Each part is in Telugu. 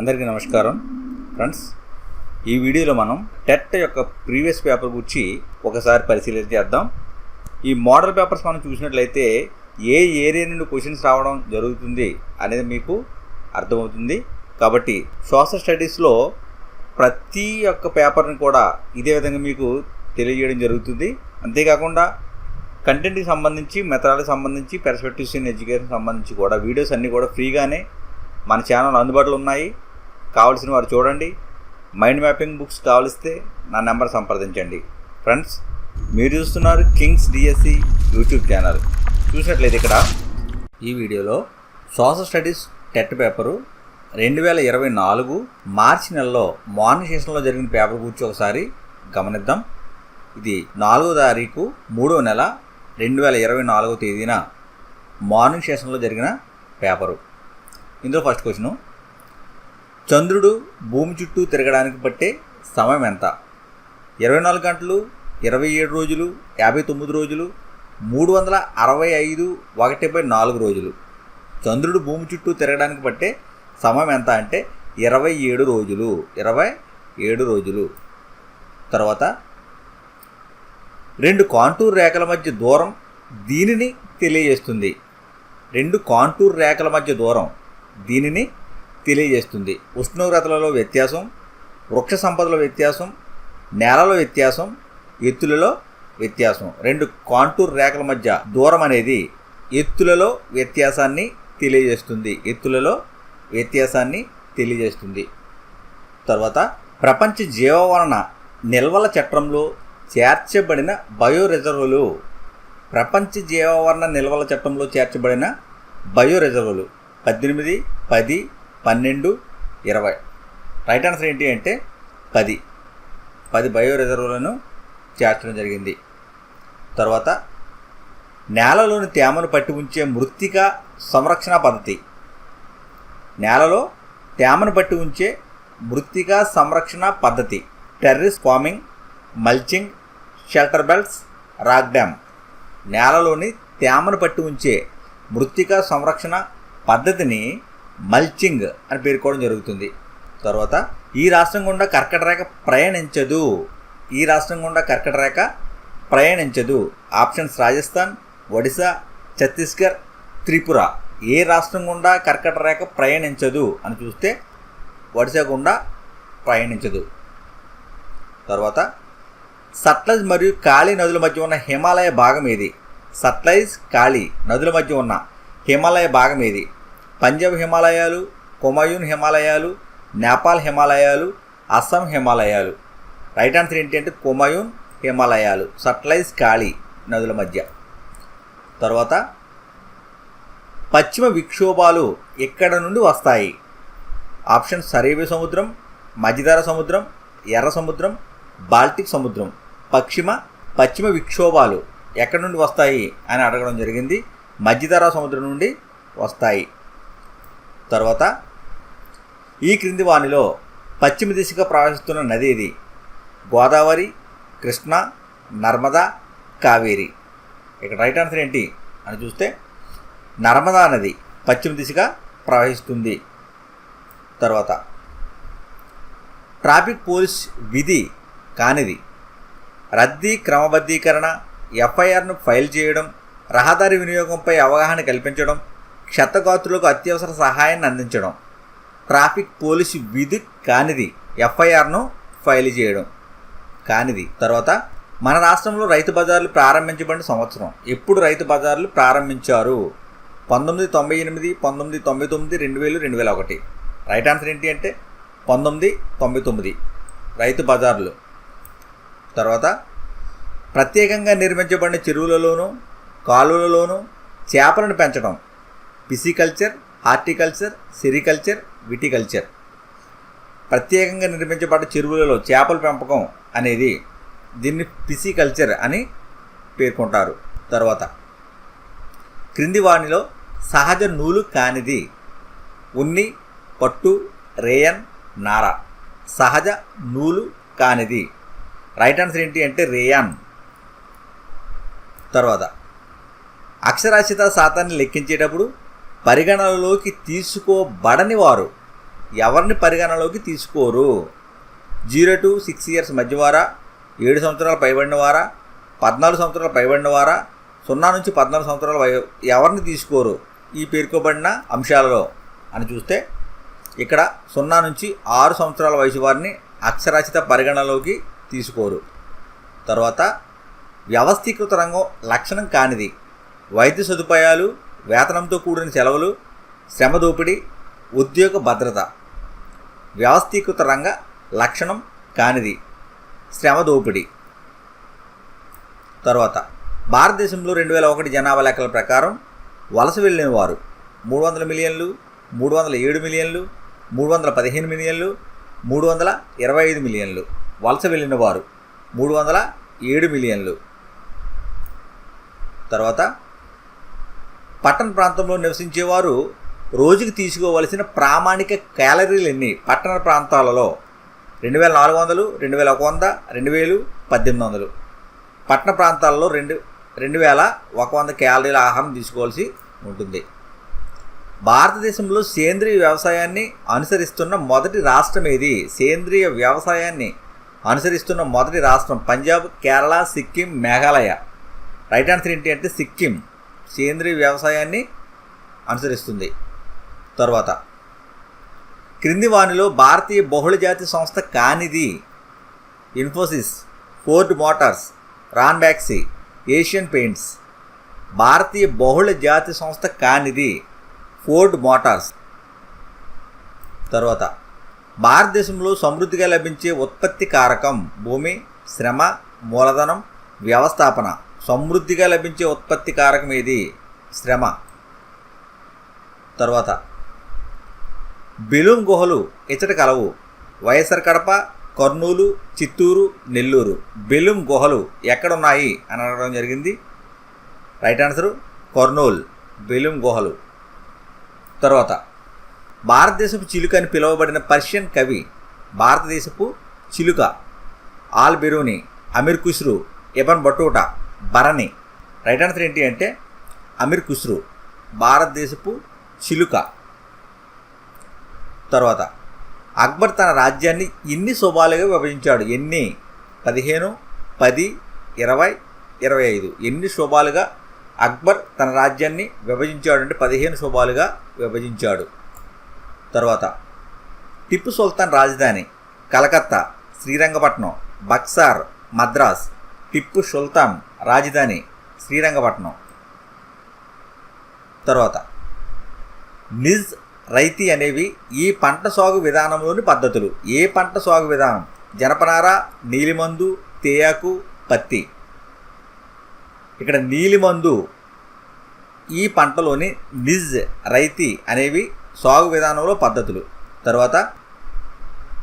అందరికీ నమస్కారం. ఫ్రెండ్స్ ఈ వీడియోలో మనం టెట్ యొక్క ప్రీవియస్ పేపర్ గురించి ఒకసారి పరిశీలన చేద్దాం. ఈ మోడల్ పేపర్స్ మనం చూసినట్లయితే ఏ ఏరియా నుండి క్వశ్చన్స్ రావడం జరుగుతుంది అనేది మీకు అర్థమవుతుంది. కాబట్టి సోషల్ స్టడీస్లో ప్రతి ఒక్క పేపర్ని కూడా ఇదే విధంగా మీకు తెలియజేయడం జరుగుతుంది. అంతేకాకుండా కంటెంట్కి సంబంధించి మెథడాలకు సంబంధించి పెర్స్పెక్టివ్స్ ఇన్ ఎడ్యుకేషన్ సంబంధించి కూడా వీడియోస్ అన్నీ కూడా ఫ్రీగానే మన ఛానల్ అందుబాటులో ఉన్నాయి. కావలసిన వారు చూడండి. మైండ్ మ్యాపింగ్ బుక్స్ కావలిస్తే నా నెంబర్ సంప్రదించండి. ఫ్రెండ్స్ మీరు చూస్తున్నారు కింగ్స్ డిఎస్సి యూట్యూబ్ ఛానల్. చూసినట్లయితే ఇక్కడ ఈ వీడియోలో సోషల్ స్టడీస్ టెట్ పేపరు రెండు వేల ఇరవై నాలుగు మార్చి నెలలో మార్నింగ్ సెషన్లో జరిగిన పేపర్ గురించి ఒకసారి గమనిద్దాం. ఇది నాలుగో తారీఖు మూడో నెల రెండు వేల ఇరవై నాలుగో తేదీన మార్నింగ్ సెషన్లో జరిగిన పేపరు. ఇందులో ఫస్ట్ క్వశ్చను చంద్రుడు భూమి చుట్టూ తిరగడానికి పట్టే సమయం ఎంత? ఇరవై నాలుగు గంటలు ఇరవై ఏడు రోజులు యాభై తొమ్మిది రోజులు మూడు వందల అరవై ఐదు ఒకటి బై నాలుగు రోజులు. చంద్రుడు భూమి చుట్టూ తిరగడానికి పట్టే సమయం ఎంత అంటే ఇరవై ఏడు రోజులు ఇరవై ఏడు రోజులు. తర్వాత రెండు కాంటూర్ రేఖల మధ్య దూరం దీనిని తెలియజేస్తుంది. రెండు కాంటూర్ రేఖల మధ్య దూరం దీనిని తెలియజేస్తుంది. ఉష్ణోగ్రతలలో వ్యత్యాసం వృక్ష సంపదల వ్యత్యాసం నేలలో వ్యత్యాసం ఎత్తులలో వ్యత్యాసం. రెండు కాంటూర్ రేఖల మధ్య దూరం అనేది ఎత్తులలో వ్యత్యాసాన్ని తెలియజేస్తుంది. ఎత్తులలో వ్యత్యాసాన్ని తెలియజేస్తుంది. తర్వాత ప్రపంచ జీవవరణ నిల్వల చట్టంలో చేర్చబడిన బయో రిజర్వులు ప్రపంచ జీవవరణ నిల్వల చట్టంలో చేర్చబడిన బయో రిజర్వులు పద్దెనిమిది పది పన్నెండు ఇరవై. రైట్ ఆన్సర్ ఏంటి అంటే పది. పది బయో రిజర్వులను చేర్చడం జరిగింది. తర్వాత నేలలోని తేమను పట్టి ఉంచే మృత్తిక సంరక్షణ పద్ధతి. నేలలో తేమను పట్టి ఉంచే మృత్తిక సంరక్షణ పద్ధతి. Terrace farming mulching shelter belts rock dam నేలలోని తేమను పట్టి ఉంచే మృత్తిక సంరక్షణ పద్ధతిని మల్చింగ్ అని పేర్కోవడం జరుగుతుంది. తర్వాత ఈ రాష్ట్రం గుండా కర్కట రేఖ ప్రయాణించదు. ఈ రాష్ట్రం గుండా కర్కట రేఖ ప్రయాణించదు. ఆప్షన్స్ రాజస్థాన్ ఒడిశా ఛత్తీస్గఢ్ త్రిపుర. ఏ రాష్ట్రం గుండా కర్కట రేఖ ప్రయాణించదు అని చూస్తే ఒడిశా గుండా ప్రయాణించదు. తర్వాత సట్లజ్ మరియు కాళీ నదుల మధ్య ఉన్న హిమాలయ భాగం ఏది? సట్లైజ్ కాళీ నదుల మధ్య ఉన్న హిమాలయ భాగం ఏది? పంజాబ్ హిమాలయాలు కుమాయూన్ హిమాలయాలు నేపాల్ హిమాలయాలు అస్సాం హిమాలయాలు. రైట్ ఆన్సర్ ఏంటంటే కుమాయూన్ హిమాలయాలు. సట్లైజ్ కాళీ నదుల మధ్య. తర్వాత పశ్చిమ విక్షోభాలు ఎక్కడ నుండి వస్తాయి? ఆప్షన్ సరేబి సముద్రం మధ్యధర సముద్రం ఎర్ర సముద్రం బాల్టిక్ సముద్రం. పశ్చిమ పశ్చిమ విక్షోభాలు ఎక్కడి నుండి వస్తాయి అని అడగడం జరిగింది. మధ్యధరా సముద్రం నుండి వస్తాయి. తర్వాత ఈ క్రింది వానిలో పశ్చిమ దిశగా ప్రవహిస్తున్న నది ఇది గోదావరి కృష్ణ నర్మదా కావేరి. ఇక్కడ రైట్ ఆన్సర్ ఏంటి అని చూస్తే నర్మదా నది పశ్చిమ దిశగా ప్రవహిస్తుంది. తర్వాత ట్రాఫిక్ పోలీస్ విధి కానిది. రద్దీ క్రమబద్ధీకరణ ఎఫ్ఐఆర్ను ఫైల్ చేయడం రహదారి వినియోగంపై అవగాహన కల్పించడం క్షతగాత్రులకు అత్యవసర సహాయాన్ని అందించడం. ట్రాఫిక్ పోలీసు విధి కానిది ఎఫ్ఐఆర్ను ఫైల్ చేయడం కానిది. తర్వాత మన రాష్ట్రంలో రైతు బజార్లు ప్రారంభించబడిన సంవత్సరం. ఎప్పుడు రైతు బజార్లు ప్రారంభించారు? పంతొమ్మిది తొంభై ఎనిమిది పంతొమ్మిది తొంభై తొమ్మిది రెండు వేలు రెండు వేల ఒకటి. రైట్ ఆన్సర్ ఏంటి అంటే పంతొమ్మిది తొంభై తొమ్మిది రైతు బజార్లు. తర్వాత ప్రత్యేకంగా నిర్మించబడిన చెరువులలోనూ కాలువలలోనూ చేపలను పెంచడం. Pisciculture horticulture sericulture viticulture. ప్రత్యేకంగా నిర్మించబడ్డ చెరువులలో చేపల పెంపకం అనేది దీన్ని పిసికల్చర్ అని పేర్కొంటారు. తర్వాత క్రింది వాణిలో సహజ నూలు కానిది ఉన్ని పట్టు రేయన్ నార. సహజ నూలు కానిది. రైట్ ఆన్సర్ ఏంటి అంటే రేయాన్. తర్వాత అక్షరాస్యత శాతాన్ని లెక్కించేటప్పుడు పరిగణనలోకి తీసుకోబడని వారు ఎవరిని పరిగణనలోకి తీసుకోరు? జీరో టు సిక్స్ ఇయర్స్ మధ్యవారా? ఏడు సంవత్సరాలు పైబడిన వారా పద్నాలుగు సంవత్సరాలు పైబడిన వారా సున్నా నుంచి పద్నాలుగు సంవత్సరాల ఎవరిని తీసుకోరు? ఈ పేర్కొబడిన అంశాలలో అని చూస్తే ఇక్కడ సున్నా నుంచి ఆరు సంవత్సరాల వయసు వారిని అక్షరాస్యత పరిగణనలోకి తీసుకోరు. తర్వాత వ్యవస్థీకృత రంగం లక్షణం కానిది. వైద్య సదుపాయాలు వేతనంతో కూడిన సెలవులు శ్రమ దోపిడీ ఉద్యోగ భద్రత. వ్యవస్థీకృత రంగ లక్షణం కానిది శ్రమ దోపిడీ. తర్వాత భారతదేశంలో రెండు వేల ఒకటి జనాభా లెక్కల ప్రకారం వలస వెళ్ళిన వారు మూడు వందల మిలియన్లు మూడు వందల ఏడు మిలియన్లు మూడు వందల పదిహేను మిలియన్లు మూడు వందల ఇరవై ఐదు మిలియన్లు వలస వెళ్ళిన వారు మూడు వందల ఏడు మిలియన్లు. తర్వాత పట్టణ ప్రాంతంలో నివసించేవారు రోజుకి తీసుకోవలసిన ప్రామాణిక క్యాలరీలు ఎన్ని పట్టణ ప్రాంతాలలో రెండు వేల నాలుగు వందలు రెండు వేల ఒక వంద రెండు వేలు పద్దెనిమిది వందలు. పట్టణ ప్రాంతాలలో రెండు రెండు వేల ఒక వంద క్యాలరీల ఆహారం తీసుకోవాల్సి ఉంటుంది. భారతదేశంలో సేంద్రియ వ్యవసాయాన్ని అనుసరిస్తున్న మొదటి రాష్ట్రం ఏది? సేంద్రియ వ్యవసాయాన్ని అనుసరిస్తున్న మొదటి రాష్ట్రం పంజాబ్ కేరళ సిక్కిం మేఘాలయ. రైట్ ఆన్సర్ ఏంటి అంటే సిక్కిం. సేంద్రీయ వ్యవసాయాన్ని అనుసరిస్తుంది. తర్వాత క్రింది వానిలో భారతీయ బహుళజాతి సంస్థ కానిది Infosys Ford Motors Ranbaxy Asian paints. భారతీయ బహుళ జాతి సంస్థ కానిది ఫోర్డ్ మోటార్స్. తర్వాత భారతదేశంలో సమృద్ధిగా లభించే ఉత్పత్తి కారకం భూమి శ్రమ మూలధనం వ్యవస్థాపన. సమృద్ధిగా లభించే ఉత్పత్తి కారకం ఏది? శ్రమ. తర్వాత బెలూన్ గుహలు ఇచ్చట కలవు. వైఎస్ఆర్ కడప కర్నూలు చిత్తూరు నెల్లూరు. బెలూన్ గుహలు ఎక్కడున్నాయి అని అడగడం జరిగింది. రైట్ ఆన్సరు కర్నూల్ బెలూన్ గుహలు. తర్వాత భారతదేశపు చిలుక అని పిలువబడిన పర్షియన్ కవి భారతదేశపు చిలుక Al Biruni Amir Khusrau Ibn Battuta. Bharani. Right answer ఏంటి అంటే అమీర్ ఖుస్రు. భారతదేశపు చిలుక. తర్వాత అక్బర్ తన రాజ్యాన్ని ఎన్ని శోభాలుగా విభజించాడు? ఎన్ని? పదిహేను పది ఇరవై ఇరవై ఐదు. ఎన్ని శోభాలుగా అక్బర్ తన రాజ్యాన్ని విభజించాడు అంటే పదిహేను శోభాలుగా విభజించాడు. తర్వాత టిప్పు సుల్తాన్ రాజధాని కలకత్తా శ్రీరంగపట్నం బక్సార్ మద్రాస్. టిప్పు సుల్తాన్ రాజధాని శ్రీరంగపట్నం. తర్వాత నిజ్ రైతీ అనేవి ఈ పంట సాగు విధానంలోని పద్ధతులు. ఏ పంట సాగు విధానం? జనపనార నీలిమందు తేయాకు పత్తి. ఇక్కడ నీలిమందు ఈ పంటలోని నిజ్ రైతీ అనేవి సాగు విధానంలో పద్ధతులు. తర్వాత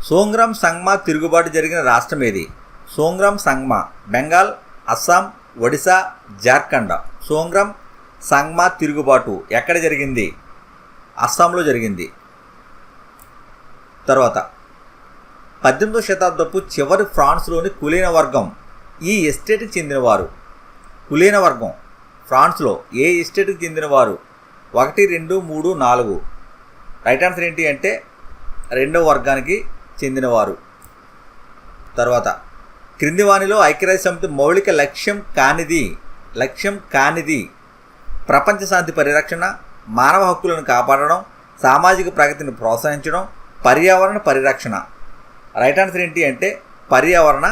సోంగ్రామ్ సంగ్మా తిరుగుబాటు జరిగిన రాష్ట్రం ఏది సోంగ్రామ్ సంగ్మా బెంగాల్ అస్సాం ఒడిశా జార్ఖండ్. సోంగ్రామ్ సంగ్మా తిరుగుబాటు ఎక్కడ జరిగింది? అస్సాంలో జరిగింది. తర్వాత పద్దెనిమిదవ శతాబ్దపు చివరి ఫ్రాన్స్లోని కులీన వర్గం ఈ ఎస్టేట్కి చెందినవారు. కులీన వర్గం ఫ్రాన్స్లో ఏ ఎస్టేట్కి చెందినవారు? ఒకటి రెండు మూడు నాలుగు. రైట్ ఆన్సర్ ఏంటి అంటే రెండవ వర్గానికి చెందినవారు. తర్వాత క్రింది వానిలో ఐక్యరాజ్య సమితి మౌలిక లక్ష్యం కానిది లక్ష్యం కానిది ప్రపంచ శాంతి పరిరక్షణ మానవ హక్కులను కాపాడడం సామాజిక ప్రగతిని ప్రోత్సహించడం పర్యావరణ పరిరక్షణ. రైట్ ఆన్సర్ ఏంటి అంటే పర్యావరణ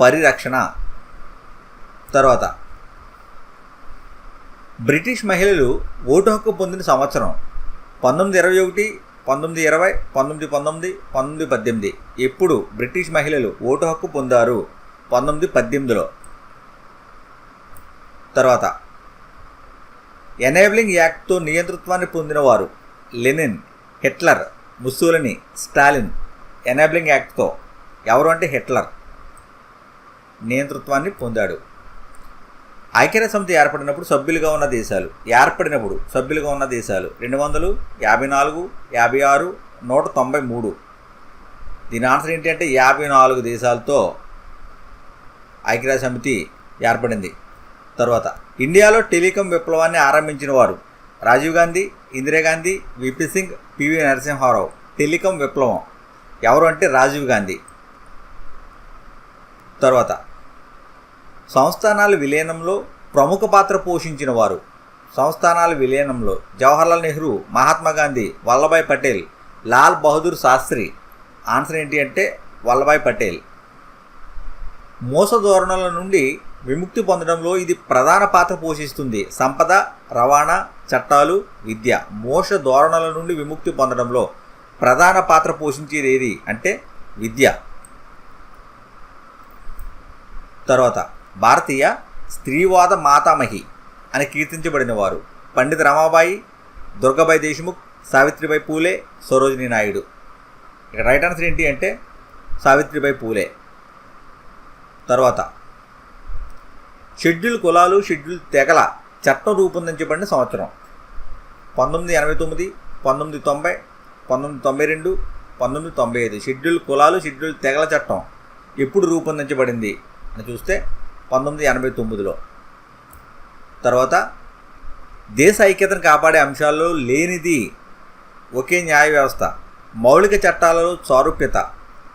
పరిరక్షణ. తర్వాత బ్రిటిష్ మహిళలు ఓటు హక్కు పొందిన సంవత్సరం పంతొమ్మిది ఇరవై ఒకటి పంతొమ్మిది ఇరవై పంతొమ్మిది పంతొమ్మిది పంతొమ్మిది పద్దెనిమిది. ఎప్పుడు బ్రిటిష్ మహిళలు ఓటు హక్కు పొందారు? పంతొమ్మిది పద్దెనిమిదిలో. తర్వాత ఎనేబ్లింగ్ యాక్ట్తో నియంతృత్వాన్ని పొందినవారు Lenin Hitler Mussolini Stalin. Enabling యాక్ట్తో ఎవరు అంటే హిట్లర్? నియంతృత్వాన్ని పొందాడు. ఐక్యరాజ్య సమితి ఏర్పడినప్పుడు సభ్యులుగా ఉన్న దేశాలు ఏర్పడినప్పుడు సభ్యులుగా ఉన్న దేశాలు రెండు వందలు యాభై నాలుగు యాభై ఆరు నూట తొంభై మూడు. దీని ఆన్సర్ ఏంటంటే యాభై నాలుగు దేశాలతో ఐక్యరాజ్య సమితి ఏర్పడింది. తర్వాత ఇండియాలో టెలికాం విప్లవాన్ని ఆరంభించిన వారు రాజీవ్ గాంధీ ఇందిరాగాంధీ విపి సింగ్ పివి నరసింహారావు. టెలికాం విప్లవం ఎవరు అంటే రాజీవ్ గాంధీ. తర్వాత సంస్థానాల విలీనంలో ప్రముఖ పాత్ర పోషించిన వారు సంస్థానాల విలీనంలో జవహర్లాల్ నెహ్రూ మహాత్మా గాంధీ వల్లభాయ్ పటేల్ లాల్ బహదూర్ శాస్త్రి. ఆన్సర్ ఏంటి అంటే వల్లభాయ్ పటేల్. మోస ధోరణుల నుండి విముక్తి పొందడంలో ఇది ప్రధాన పాత్ర పోషిస్తుంది. సంపద రవాణా చట్టాలు విద్య మోస ధోరణుల నుండి విముక్తి పొందడంలో ప్రధాన పాత్ర పోషించేది ఏది అంటే విద్య. తర్వాత భారతీయ స్త్రీవాద మాతామహి అని కీర్తించబడిన వారు పండిత రమాబాయి దుర్గాబాయి దేశ్ముఖ్ సావిత్రిబాయి పూలే సరోజిని నాయుడు. ఇక్కడ రైట్ ఆన్సర్ ఏంటి అంటే సావిత్రిబాయి పూలే. తర్వాత. షెడ్యూల్ కులాలు షెడ్యూల్ తెగల చట్టం రూపొందించబడిన సంవత్సరం. పంతొమ్మిది ఎనభై తొమ్మిది పంతొమ్మిది తొంభై పంతొమ్మిది తొంభై రెండు పంతొమ్మిది తొంభై ఐదు. షెడ్యూల్ కులాలు షెడ్యూల్ తెగల చట్టం ఎప్పుడు రూపొందించబడింది అని చూస్తే పంతొమ్మిది ఎనభై తొమ్మిదిలో. తర్వాత దేశ ఐక్యతను కాపాడే అంశాల్లో లేనిది ఒకే న్యాయ వ్యవస్థ. మౌలిక చట్టాలలో సారూప్యత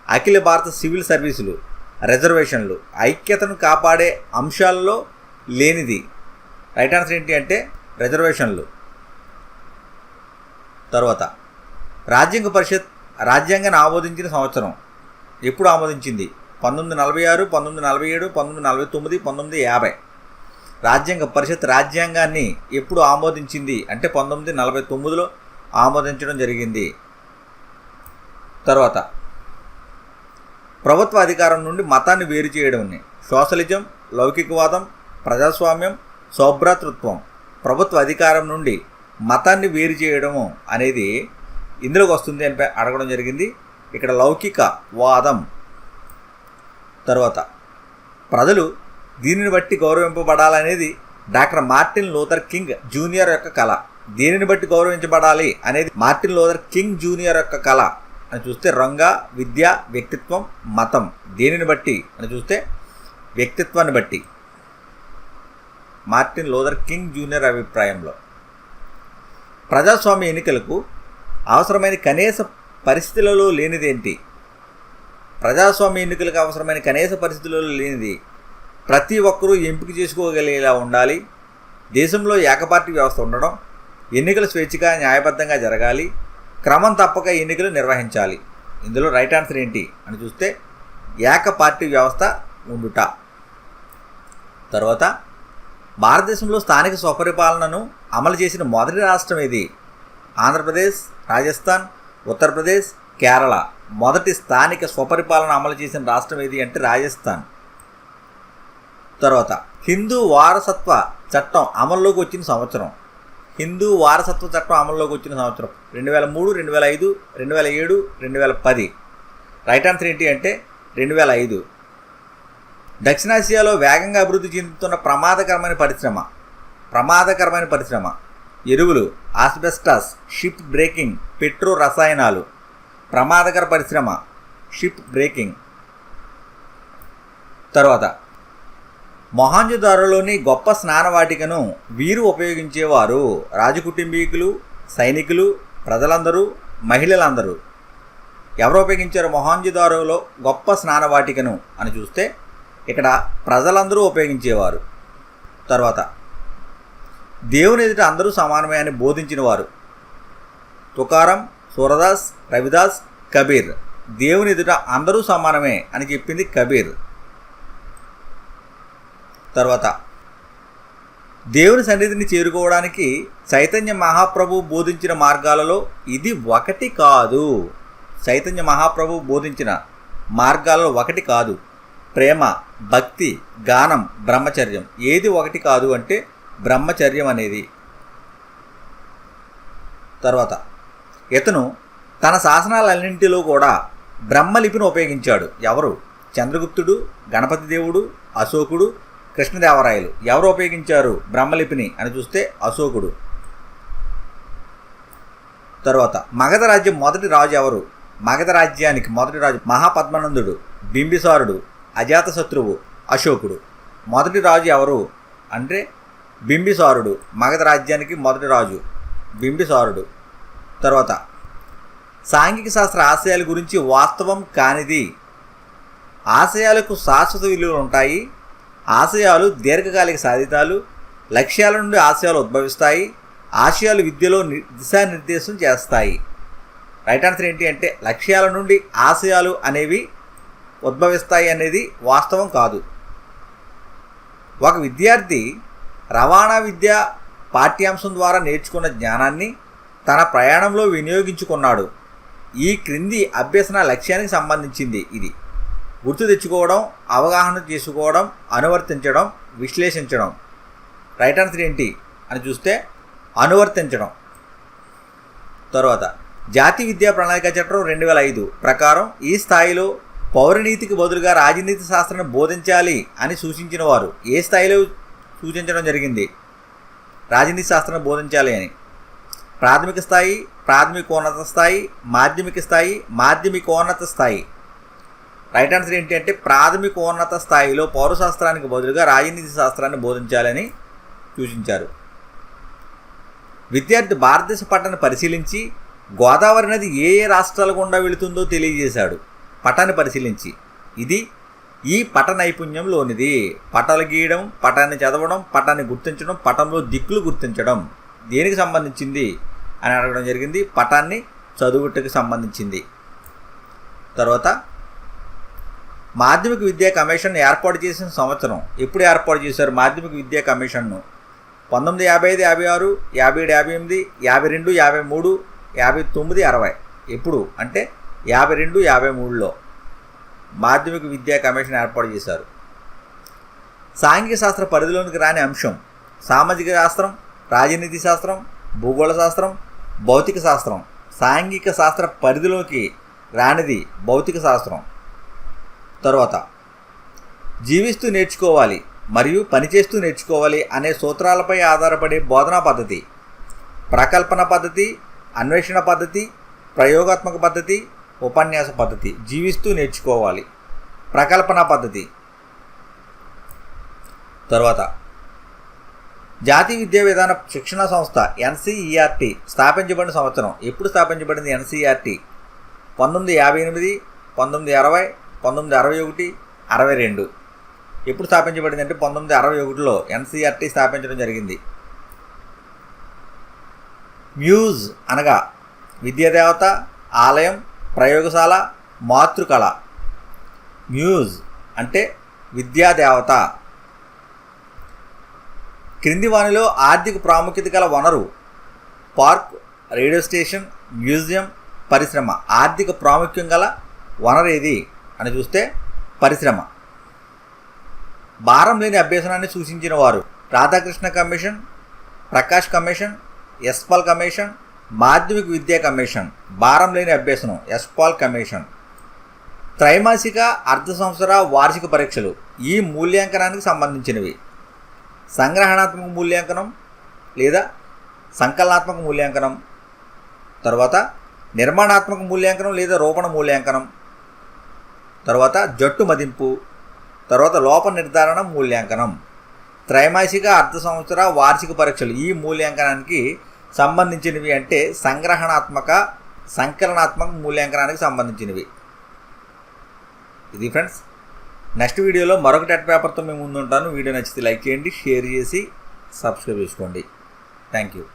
అఖిల భారత సివిల్ సర్వీసులు రిజర్వేషన్లు. ఐక్యతను కాపాడే అంశాల్లో లేనిది. రైట్ ఆన్సర్ ఏంటి అంటే రిజర్వేషన్లు. తర్వాత రాజ్యాంగ పరిషత్ రాజ్యాంగాన్ని ఆమోదించిన సంవత్సరం. ఎప్పుడు ఆమోదించింది? పంతొమ్మిది నలభై ఆరు పంతొమ్మిది నలభై ఏడు పంతొమ్మిది నలభై తొమ్మిది పంతొమ్మిది యాభై. రాజ్యాంగ పరిషత్ రాజ్యాంగాన్ని ఎప్పుడు ఆమోదించింది? అంటే పంతొమ్మిది నలభై తొమ్మిదిలో ఆమోదించడం జరిగింది. తర్వాత ప్రభుత్వ అధికారం నుండి మతాన్ని వేరు చేయడం సోషలిజం లౌకికవాదం ప్రజాస్వామ్యం సౌభ్రాతృత్వం ప్రభుత్వ అధికారం నుండి మతాన్ని వేరు చేయడము అనేది ఇందులోకి వస్తుంది అని అడగడం జరిగింది. ఇక్కడ లౌకిక వాదం తర్వాత ప్రజలు దీనిని బట్టి గౌరవింపబడాలనేది doctor Martin Luther King junior యొక్క కళ. దీనిని బట్టి గౌరవించబడాలి అనేది మార్టిన్ లూథర్ కింగ్ జూనియర్ యొక్క కళ. అని చూస్తే రంగ విద్య వ్యక్తిత్వం మతం. దేనిని బట్టి? అని చూస్తే వ్యక్తిత్వాన్ని బట్టి. మార్టిన్ లోదర్ కింగ్ జూనియర్ అభిప్రాయంలో. ప్రజాస్వామ్య ఎన్నికలకు అవసరమైన కనీస పరిస్థితులలో లేనిదేంటి? ప్రజాస్వామ్య ఎన్నికలకు అవసరమైన కనీస పరిస్థితులలో లేనిది ప్రతి ఒక్కరూ ఎంపిక చేసుకోగలిగేలా ఉండాలి. దేశంలో ఏకపార్టీ వ్యవస్థ ఉండడం ఎన్నికలు స్వేచ్ఛగా న్యాయబద్ధంగా జరగాలి. క్రమం తప్పక ఎన్నికలు నిర్వహించాలి. ఇందులో రైట్ ఆన్సర్ ఏంటి అని చూస్తే ఏక పార్టీ వ్యవస్థ ఉండుట. తర్వాత భారతదేశంలో స్థానిక స్వపరిపాలనను అమలు చేసిన మొదటి రాష్ట్రం ఇది ఆంధ్రప్రదేశ్ రాజస్థాన్ ఉత్తరప్రదేశ్ కేరళ. మొదటి స్థానిక స్వపరిపాలన అమలు చేసిన రాష్ట్రం ఏది అంటే రాజస్థాన్. తర్వాత హిందూ వారసత్వ చట్టం అమల్లోకి వచ్చిన సంవత్సరం. హిందూ వారసత్వ చట్టం అమల్లోకి వచ్చిన సంవత్సరం. రెండు వేల మూడు రెండు వేల ఐదు రెండు వేల ఏడు రెండు వేల పది. రైట్ ఆన్సర్ ఏంటి అంటే రెండు వేల ఐదు. దక్షిణాసియాలో వేగంగా అభివృద్ధి చెందుతున్న ప్రమాదకరమైన పరిశ్రమ. ప్రమాదకరమైన పరిశ్రమ. ఎరువులు ఆస్బెస్టాస్ షిప్ బ్రేకింగ్ పెట్రో రసాయనాలు. ప్రమాదకర పరిశ్రమ. Ship breaking. తర్వాత మొహాంజుదారులోని గొప్ప స్నానవాటికను వీరు ఉపయోగించేవారు రాజకుటుంబీకులు సైనికులు ప్రజలందరూ మహిళలందరూ. ఎవరు ఉపయోగించారు మొహాంజుదారులో గొప్ప స్నానవాటికను అని చూస్తే ఇక్కడ ప్రజలందరూ ఉపయోగించేవారు. తర్వాత దేవుని ఎదుట అందరూ సమానమే అని బోధించిన వారు తుకారం సూరదాస్ రవిదాస్ కబీర్. దేవుని ఎదుట అందరూ సమానమే అని చెప్పింది కబీర్. తర్వాత దేవుని సన్నిధిని చేరుకోవడానికి చైతన్య మహాప్రభు బోధించిన మార్గాలలో ఇది ఒకటి కాదు. చైతన్య మహాప్రభు బోధించిన మార్గాలలో ఒకటి కాదు. ప్రేమ భక్తి గానం బ్రహ్మచర్యం ఏది ఒకటి కాదు అంటే బ్రహ్మచర్యం అనేది. తర్వాత ఇతను తన శాసనాలన్నింటిలో కూడా బ్రహ్మలిపిని ఉపయోగించాడు. ఎవరు? చంద్రగుప్తుడు గణపతి దేవుడు అశోకుడు కృష్ణదేవరాయలు. ఎవరు ఉపయోగించారు బ్రహ్మలిపిని అని చూస్తే అశోకుడు. తర్వాత మగధ రాజ్యం మొదటి రాజు ఎవరు? మగధ రాజ్యానికి మొదటి రాజు మహాపద్మనందుడు బింబిసారుడు అజాతశత్రువు అశోకుడు. మొదటి రాజు ఎవరు అంటే బింబిసారుడు మగధ రాజ్యానికి మొదటి రాజు బింబిసారుడు. తర్వాత సాంఘిక శాస్త్ర ఆశయాల గురించి వాస్తవం కానిది. ఆశయాలకు శాశ్వత విలువలు ఉంటాయి ఆశయాలు దీర్ఘకాలిక సాధితాలు లక్ష్యాల నుండి ఆశయాలు ఉద్భవిస్తాయి ఆశయాలు విద్యలో ని- దిశానిర్దేశం చేస్తాయి. రైట్ ఆన్సర్ ఏంటి అంటే లక్ష్యాల నుండి ఆశయాలు అనేవి ఉద్భవిస్తాయి అనేది వాస్తవం కాదు. ఒక విద్యార్థి రవాణా విద్య పాఠ్యాంశం ద్వారా నేర్చుకున్న జ్ఞానాన్ని తన ప్రయాణంలో వినియోగించుకున్నాడు. ఈ క్రింది అభ్యసన లక్ష్యానికి సంబంధించింది ఇది. గుర్తు తెచ్చుకోవడం అవగాహన చేసుకోవడం అనువర్తించడం విశ్లేషించడం. రైట్ ఆన్సర్ ఏంటి అని చూస్తే అనువర్తించడం. తర్వాత జాతీయ విద్యా ప్రణాళిక చట్టం రెండు వేల ఐదు ప్రకారం ఈ స్థాయిలో పౌరనీతికి బదులుగా రాజనీతి శాస్త్రాన్ని బోధించాలి అని సూచించిన వారు ఏ స్థాయిలో సూచించడం జరిగింది? రాజనీతి శాస్త్రాన్ని బోధించాలి అని. ప్రాథమిక స్థాయి ప్రాథమికోన్నత స్థాయి మాధ్యమిక స్థాయి మాధ్యమికోన్నత స్థాయి. రైట్ ఆన్సర్ ఏంటి అంటే ప్రాథమికోన్నత స్థాయిలో పౌరశాస్త్రానికి బదులుగా రాజనీతి శాస్త్రాన్ని బోధించాలని సూచించారు. విద్యార్థి భారతదేశ పట్టాన్ని పరిశీలించి గోదావరి నది ఏ ఏ రాష్ట్రాల గుండా వెళుతుందో తెలియజేశాడు. పటాన్ని పరిశీలించి. ఇది ఈ పట నైపుణ్యంలోనిది పటాలు గీయడం పటాన్ని చదవడం పటాన్ని గుర్తించడం పటంలో దిక్కులు గుర్తించడం దేనికి సంబంధించింది అని అడగడం జరిగింది. పటాన్ని చదువుటకు సంబంధించింది. తర్వాత మాధ్యమిక విద్యా కమిషన్ ఏర్పాటు చేసిన సంవత్సరం. ఎప్పుడు ఏర్పాటు చేశారు మాధ్యమిక విద్యా కమిషన్ను? పంతొమ్మిది యాభై ఐదు యాభై ఆరు యాభై ఏడు యాభై ఎనిమిది యాభై రెండు యాభై మూడు యాభై తొమ్మిది అరవై. ఎప్పుడు? అంటే యాభై రెండు యాభై మూడులో మాధ్యమిక విద్యా కమిషన్ ఏర్పాటు చేశారు. సాంఘిక శాస్త్ర పరిధిలోనికి రాని అంశం. సామాజిక శాస్త్రం రాజనీతి శాస్త్రం భూగోళ శాస్త్రం భౌతిక శాస్త్రం. సాంఘిక శాస్త్ర పరిధిలోకి రానిది భౌతిక శాస్త్రం. తర్వాత జీవిస్తూ నేర్చుకోవాలి మరియు పనిచేస్తూ నేర్చుకోవాలి అనే సూత్రాలపై ఆధారపడే బోధనా పద్ధతి ప్రకల్పన పద్ధతి అన్వేషణ పద్ధతి ప్రయోగాత్మక పద్ధతి ఉపన్యాస పద్ధతి జీవిస్తూ నేర్చుకోవాలి. ప్రకల్పన పద్ధతి. తర్వాత జాతీయ విద్యా విధాన శిక్షణ సంస్థ ఎన్సీఈఆర్టీ స్థాపించబడిన సంవత్సరం. ఎప్పుడు స్థాపించబడింది? ఎన్సీఈఆర్టీ పంతొమ్మిది యాభై ఎనిమిది పంతొమ్మిది అరవై పంతొమ్మిది అరవై ఒకటి అరవై రెండు. ఎప్పుడు స్థాపించబడింది అంటే పంతొమ్మిది అరవై ఒకటిలో ఎన్సీఆర్టీ స్థాపించడం జరిగింది. మ్యూజ్ అనగా విద్యాదేవత ఆలయం ప్రయోగశాల మాతృకళ. మ్యూజ్ అంటే విద్యాదేవత. క్రింది వానిలో ఆర్థిక ప్రాముఖ్యత గల వనరు పార్క్ రేడియో స్టేషన్ మ్యూజియం పరిశ్రమ. ఆర్థిక ప్రాముఖ్యం గల వనరు ఏది? అని చూస్తే పరిశ్రమ. భారం లేని అభ్యసనాన్ని సూచించిన వారు Radhakrishna commission Prakash commission Yashpal commission మాధ్యమిక విద్యా కమిషన్. భారం లేని అభ్యసనం ఎస్పాల్ కమిషన్. త్రైమాసిక అర్ధ సంవత్సర వార్షిక పరీక్షలు ఈ మూల్యాంకనానికి సంబంధించినవి. సంగ్రహణాత్మక మూల్యాంకనం లేదా సంకలనాత్మక మూల్యాంకనం. తర్వాత నిర్మాణాత్మక మూల్యాంకనం లేదా రూపణ మూల్యాంకనం. తర్వాత జట్టు మదింపు తర్వాత లోప నిర్ధారణ మూల్యాంకనం. త్రైమాసిక అర్ధ సంవత్సర వార్షిక పరీక్షలు ఈ మూల్యాంకనానికి సంబంధించినవి అంటే సంగ్రహణాత్మక సంకలనాత్మక మూల్యాంకనానికి సంబంధించినవి. ఇది ఫ్రెండ్స్ నెక్స్ట్ వీడియోలో మరొక టెట్ పేపర్తో మేము ముందుంటాను. వీడియో నచ్చితే లైక్ చేయండి షేర్ చేసి సబ్స్క్రైబ్ చేసుకోండి. Thank you.